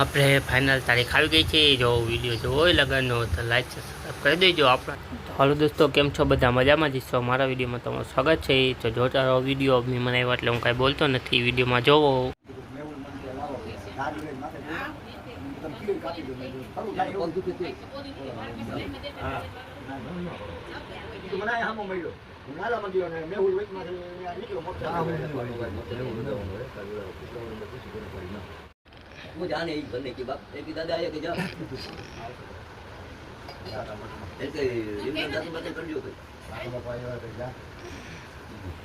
આપણે ફાઇનલ તારીખ આવી ગઈ છે. જો વીડિયો જોવો હોય લગનનો, તો લાઈક સબસ્ક્રાઈબ કરી દેજો આપણા. હાલો દોસ્તો, કેમ છો? બધા મજામાં જ મારા વિડીયોમાં તમારું સ્વાગત છે. તો જોતા રહો વીડિયો મેં મને આવ્યો એટલે હું કાંઈ બોલતો નથી. વિડીયોમાં જોવો. वो હું એ ઘર દાદા આયા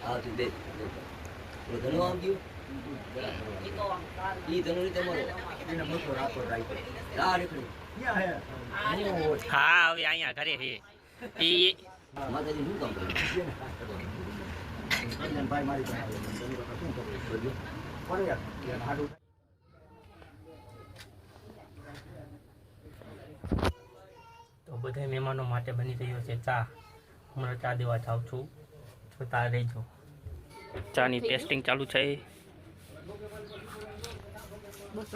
હા તું ધનુ આમ ગયું? ઈ ધનુ ની હા હવે અહીંયા ઘરે તો બધા મહેમાનો માટે બની રહ્યો છે ચા. હમણાં ચા દેવા જાઉં છું. તો જોતા રહેજો. ચાની ટેસ્ટિંગ ચાલુ છે. બસ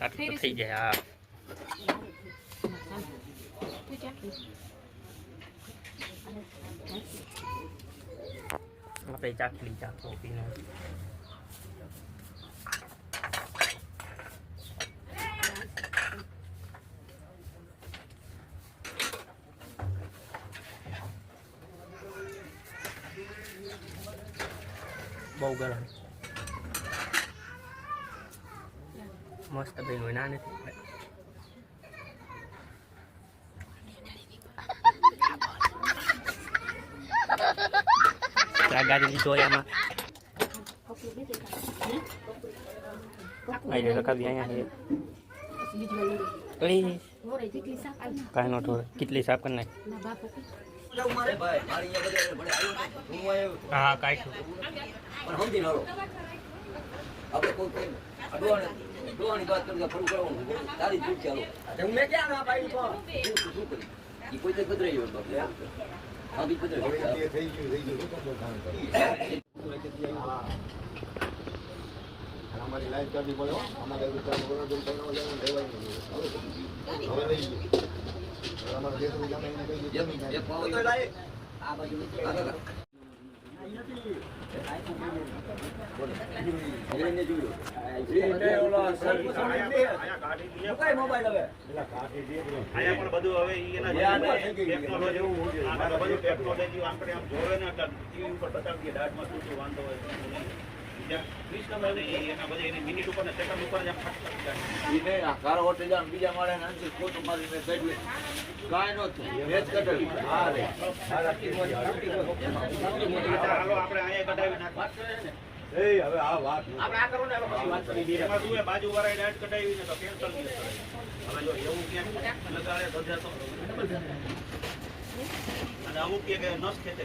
આટલું તો થઈ જાય હા. આપણે ચાખલી ચાખો પીને બહુ ગરમ. મસ્ત ભાઈ હોય ના નથી ગાડી લીધો હોય આમાં. આઈ અહીંયા છે. કેટલી સાફ કરી નાખ. હું કાંઈ આપણે કોઈ ડોવાની વાત કરતા ફરું કરવાનું. તારી જ ચાલો મેં ક્યાં ના પાડી તો? શું કરી? એ કોઈ તો કદરાઈ ગયો બાપલે હા બી કદરાઈ ગયો. અમારી લાઈફ કરવી પડે હો. અમારે. હવે રહી ગયું. અમારા દેશનું જમીન આ બાજુ ટેકનોલોજી આપણે આમ જોવે ને ટીવી ઉપર બતાવીએ દાઢમાં શું શું વાંધો હોય બીજા ને. ઈને આ કારો જામ બીજા ને એમાં શું વાળા કઢાવી ને તો cancel નહીં કરે. હવે જો એવું ક્યાંક લગાડે ધજા તો અને અમુક કે કે નસ ખેંચે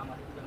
আমাদের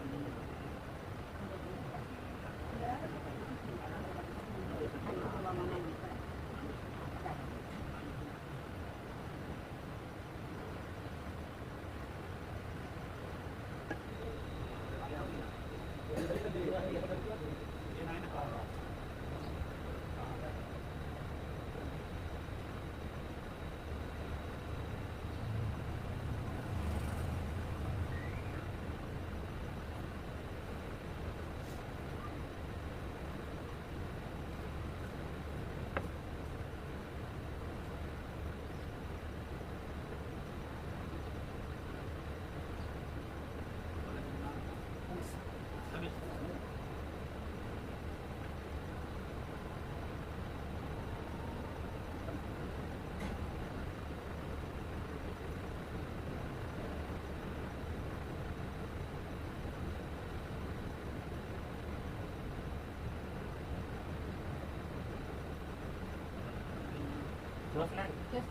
એ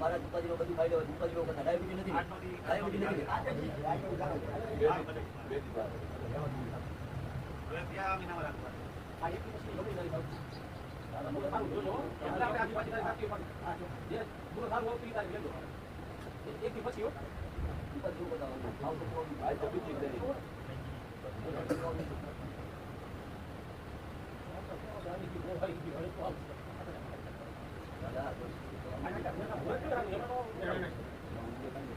મારા દુપાજીનો બધું ફાયદો દુપાજીનો કરતા ડાયાબિટીસ નથી ને? બે દી બાદ. હવે ત્યાં મહિનામાં રાખવાનું. દુપાજી ઉપર કરતા ભાવ તો કોણ? આ તો બીજી કરી. એકની તારીખ એક જ છે. તો પછી ચૈત્ર મહિનો પૂરો થયો. એમાં જો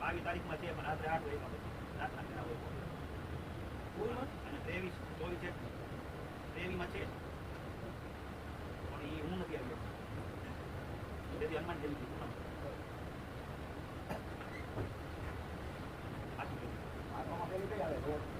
બાવીસ તારીખમાં છે પણ રાત્રે આઠ વાગ્યા પછી રાતના કેટલા હોય ત્રેવીસ ચોવીસ છે ત્રેવીસમાં છે પણ એ હું નથી આવ્યો તેથી હનુમાન જયંતિ પૂનમ. પાંચમો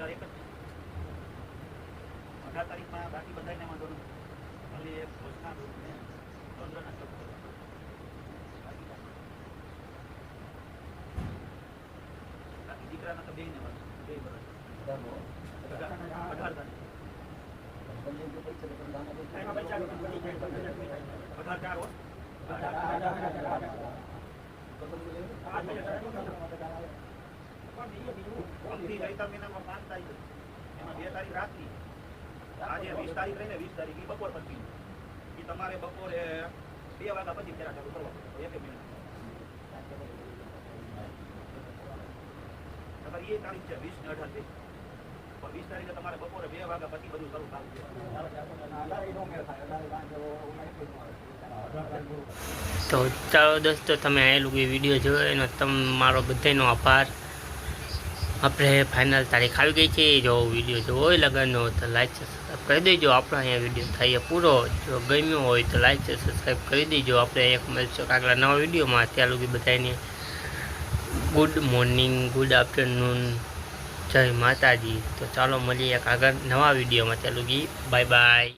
અઢાર એક અઢાર તારીખમાં બાકી બધાને વાંધો નથી ખાલી એક ઘોષણા ને ચંદ્રના શબ્દો. બાકી દીકરાના તો બેયને વાંધો. બેય અઢાર અઢાર તારીખ. અઢાર ચાર હો. તો અમથી ચૈત્ર મહિનામાં પાંચ તારીખ એમાં બે તારીખ રાતની આજે વીસ તારીખ રહીને વીસ તારીખ એ બપોર પછી એ તમારે બપોરે બે વાગ્યા પછી ફેરા ચાલુ કરવા એક મિનિટ તમારી એ તારીખ છે વીસ ને અઢાર પણ વીસ તારીખે તમારે બપોરે બે વાગ્યા પછી બધું શરૂ તો ચાલો દોસ્તો તમે આ લોકો વીડિયો જોયો એનો તમારો બધાનો આભાર આપણે ફાઇનલ તારીખ આવી ગઈ છે. જો વીડિયો જોવો હોય લગનનો, તો લાઈક સબસ્ક્રાઈબ કરી દેજો. આપણો અહીંયા વીડિયો થઈએ પૂરો. જો ગમ્યો હોય, તો લાઈક છે સબસ્ક્રાઈબ કરી દેજો. આપણે એક મળશું આગલા નવા વિડીયોમાં. ત્યાં સુધી બધાને ગુડ મોર્નિંગ ગુડ આફ્ટરનૂન જય માતાજી. તો ચાલો મળીએ એક આગળ નવા વિડીયોમાં. ત્યાં સુધી બાય બાય